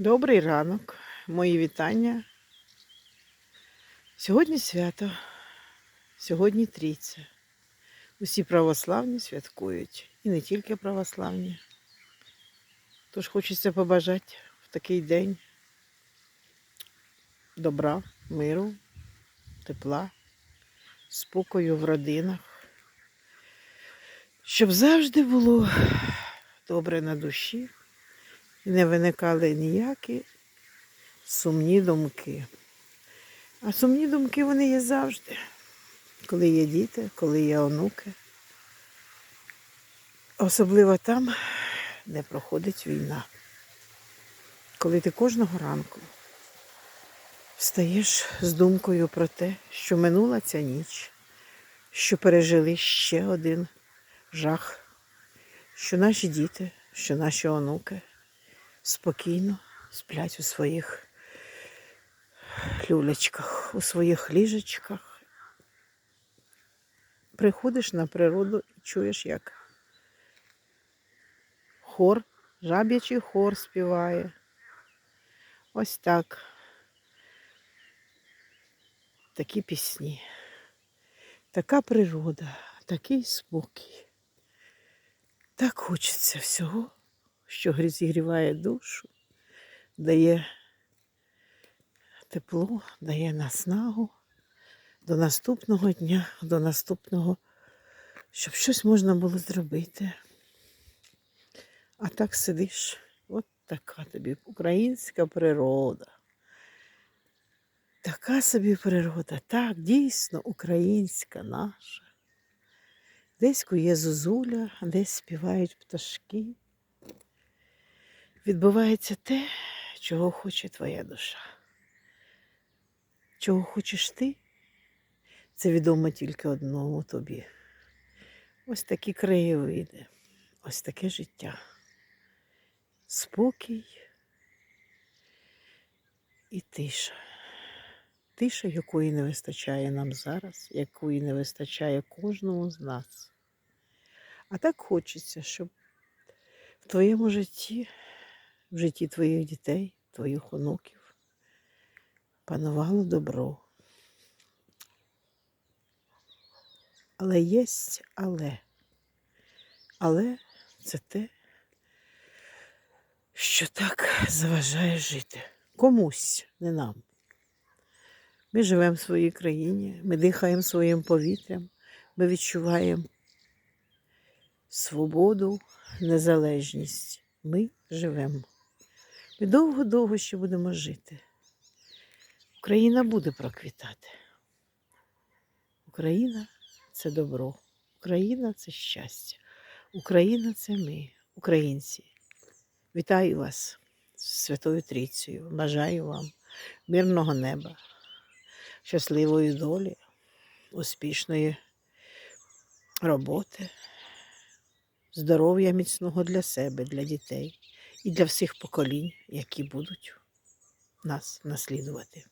Добрий ранок, мої вітання. Сьогодні свято, сьогодні трійця. Усі православні святкують, і не тільки православні. Тож хочеться побажати в такий день добра, миру, тепла, спокою в родинах, щоб завжди було добре на душі і не виникали ніякі сумні думки. А сумні думки вони є завжди, коли є діти, коли є онуки. Особливо там, де проходить війна. Коли ти кожного ранку встаєш з думкою про те, що минула ця ніч, що пережили ще один жах, що наші діти, що наші онуки спокійно сплять у своїх люлечках, у своїх ліжечках. Приходиш на природу і чуєш, як хор, жаб'ячий хор співає. Ось так. Такі пісні, така природа, такий спокій. Так хочеться всього що зігріває душу, дає тепло, дає наснагу до наступного дня, до наступного, щоб щось можна було зробити. А так сидиш, от така тобі українська природа. Така собі природа, так, дійсно українська наша. Десь кує зозуля, десь співають пташки відбувається те, чого хоче твоя душа. Чого хочеш ти, це відомо тільки одному тобі. Ось такі краєвиди, ось таке життя. Спокій і тиша. Тиша, якої не вистачає нам зараз, якої не вистачає кожному з нас. А так хочеться, щоб в твоєму житті в житті твоїх дітей, твоїх онуків панувало добро. Але єсть але. Але це те, що так заважає жити. Комусь, не нам. Ми живемо в своїй країні, ми дихаємо своїм повітрям, ми відчуваємо свободу, незалежність. Ми живемо. Ми довго-довго ще будемо жити. Україна буде проквітати. Україна це добро, Україна це щастя, Україна це ми, українці. Вітаю вас з Святою Трійцею. Бажаю вам мирного неба, щасливої долі, успішної роботи, здоров'я міцного для себе, для дітей і для всіх поколінь, які будуть нас наслідувати.